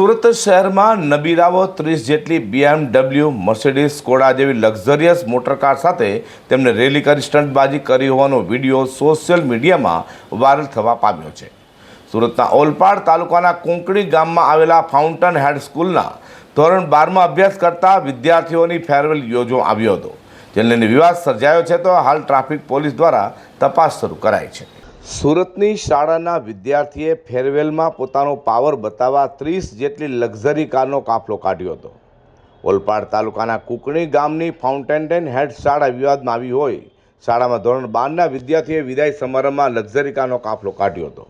સુરત શહેરમાં નબીરાઓ ત્રીસ જેટલી બીએમડબલ્યુ મર્સિડીઝ સ્કોડા જેવી લક્ઝરિયસ મોટરકાર સાથે તેમને રેલી કરી સ્ટંટબાજી કરી હોવાનો વીડિયો સોશિયલ મીડિયામાં વાયરલ થવા પામ્યો છે. સુરતના ઓલપાડ તાલુકાના કોંકણી ગામમાં આવેલા ફાઉન્ટન હેડ સ્કૂલના ધોરણ બારમાં અભ્યાસ કરતા વિદ્યાર્થીઓની ફેરવેલ યોજવામાં આવ્યો હતો. જેને વિવાદ સર્જાયો છે તો હાલ ટ્રાફિક પોલીસ દ્વારા તપાસ શરૂ કરાઈ છે. સુરતની શાળાના વિદ્યાર્થીએ ફેરવેલમાં પોતાનો પાવર બતાવવા ત્રીસ જેટલી લક્ઝરી કારનો કાફલો કાઢ્યો હતો. ઓલપાડ તાલુકાના કુકણી ગામની ફાઉન્ટેન હેડ શાળા વિવાદમાં આવી હોય, શાળામાં ધોરણ બારના વિદ્યાર્થીએ વિદાય સમારંભમાં લક્ઝરી કારનો કાફલો કાઢ્યો હતો.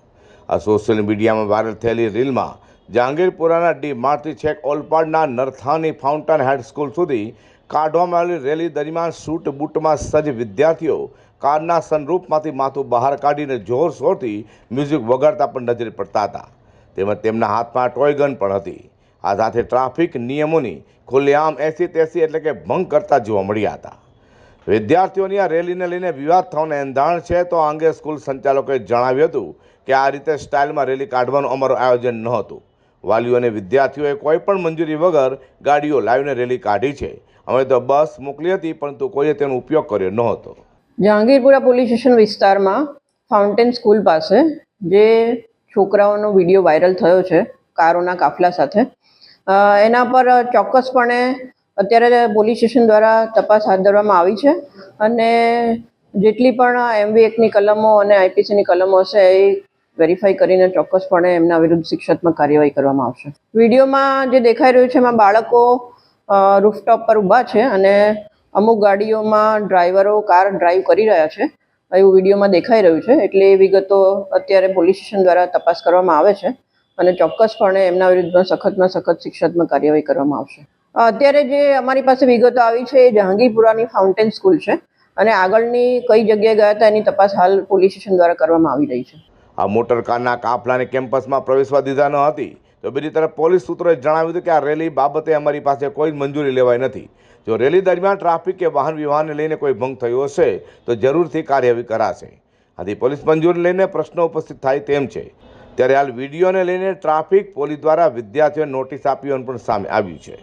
આ સોશિયલ મીડિયામાં વાયરલ થયેલી રીલમાં જહાંગીરપુરાના ડી માર્થી છેક ઓલપાડના નરથાની ફાઉન્ટન હેડ સ્કૂલ સુધી કાઢવામાં આવેલી રેલી દરમિયાન સૂટ બૂટમાં સજ્જ વિદ્યાર્થીઓ કારના સનરૂફમાંથી માથું બહાર કાઢીને જોરશોરથી મ્યુઝિક વગાડતા પણ નજરે પડતા હતા. તેમજ તેમના હાથમાં ટોયગન પણ હતી. આ સાથે ટ્રાફિક નિયમોની ખુલ્લેઆમ એસી તેસી એટલે કે ભંગ કરતા જોવા મળ્યા હતા. વિદ્યાર્થીઓની આ રેલીને લઈને વિવાદ થવાને એંધાણ છે તો આ અંગે સ્કૂલ સંચાલકોએ જણાવ્યું હતું કે આ રીતે સ્ટાઇલમાં રેલી કાઢવાનું અમારું આયોજન નહોતું. વાલીઓ અને વિદ્યાર્થીઓએ કોઈ પણ મંજૂરી વગર ગાડીઓ લાવીને રેલી કાઢી છે. અમે તો બસ મોકલી હતી, પરંતુ કોઈએ તેનો ઉપયોગ કર્યો નહોતો. જહાંગીરપુરા પોલીસ સ્ટેશન વિસ્તારમાં ફાઉન્ટેન સ્કૂલ પાસે જે છોકરાઓનો વીડિયો વાયરલ થયો છે, કારોના કાફલા સાથે. એના પર ચોક્કસપણે અત્યારે પોલીસ સ્ટેશન દ્વારા તપાસ હાથ ધરવામાં આવી છે અને જેટલી પણ એમવી એકની કલમો અને આઈપીસીની કલમો હશે એ વેરીફાઈ કરીને ચોક્કસપણે એમના વિરુદ્ધ શિક્ષાત્મક કાર્યવાહી કરવામાં આવશે. વિડીયોમાં જે દેખાઈ રહ્યું છે, એમાં બાળકો રૂફટોપ પર ઊભા છે અને અમુક ગાડીઓમાં ડ્રાઈવરો કાર ડ્રાઈવ કરી રહ્યા છે. એવું વિડીયોમાં દેખાઈ રહ્યું છે. એટલે એ વિગતો અત્યારે પોલીસ સ્ટેશન દ્વારા તપાસ કરવામાં આવે છે અને ચોક્કસપણે એમના વિરુદ્ધમાં સખતમાં સખત શિક્ષાત્મક કાર્યવાહી કરવામાં આવશે. અત્યારે જે અમારી પાસે વિગતો આવી છે એ જહાંગીરપુરાની ફાઉન્ટેન સ્કૂલ છે અને આગળની કઈ જગ્યાએ ગયા હતા એની તપાસ હાલ પોલીસ સ્ટેશન દ્વારા કરવામાં આવી રહી છે. આ મોટર કારના કાફલાને કેમ્પસમાં પ્રવેશવા દીધા ન હતી. તો બીજી તરફ પોલીસ સૂત્રોએ જણાવ્યું હતું કે આ રેલી બાબતે અમારી પાસે કોઈ મંજૂરી લેવાઈ નથી. જો રેલી દરમિયાન ટ્રાફિક કે વાહન વ્યવહારને લઈને કોઈ ભંગ થયો હશે, તો જરૂરથી કાર્યવાહી કરાશે. આથી પોલીસ મંજૂરી લઈને પ્રશ્નો ઉપસ્થિત થાય તેમ છે. ત્યારે હાલ વિડીયોને લઈને ટ્રાફિક પોલીસ દ્વારા વિદ્યાર્થીઓને નોટિસ આપી પણ સામે આવ્યું છે.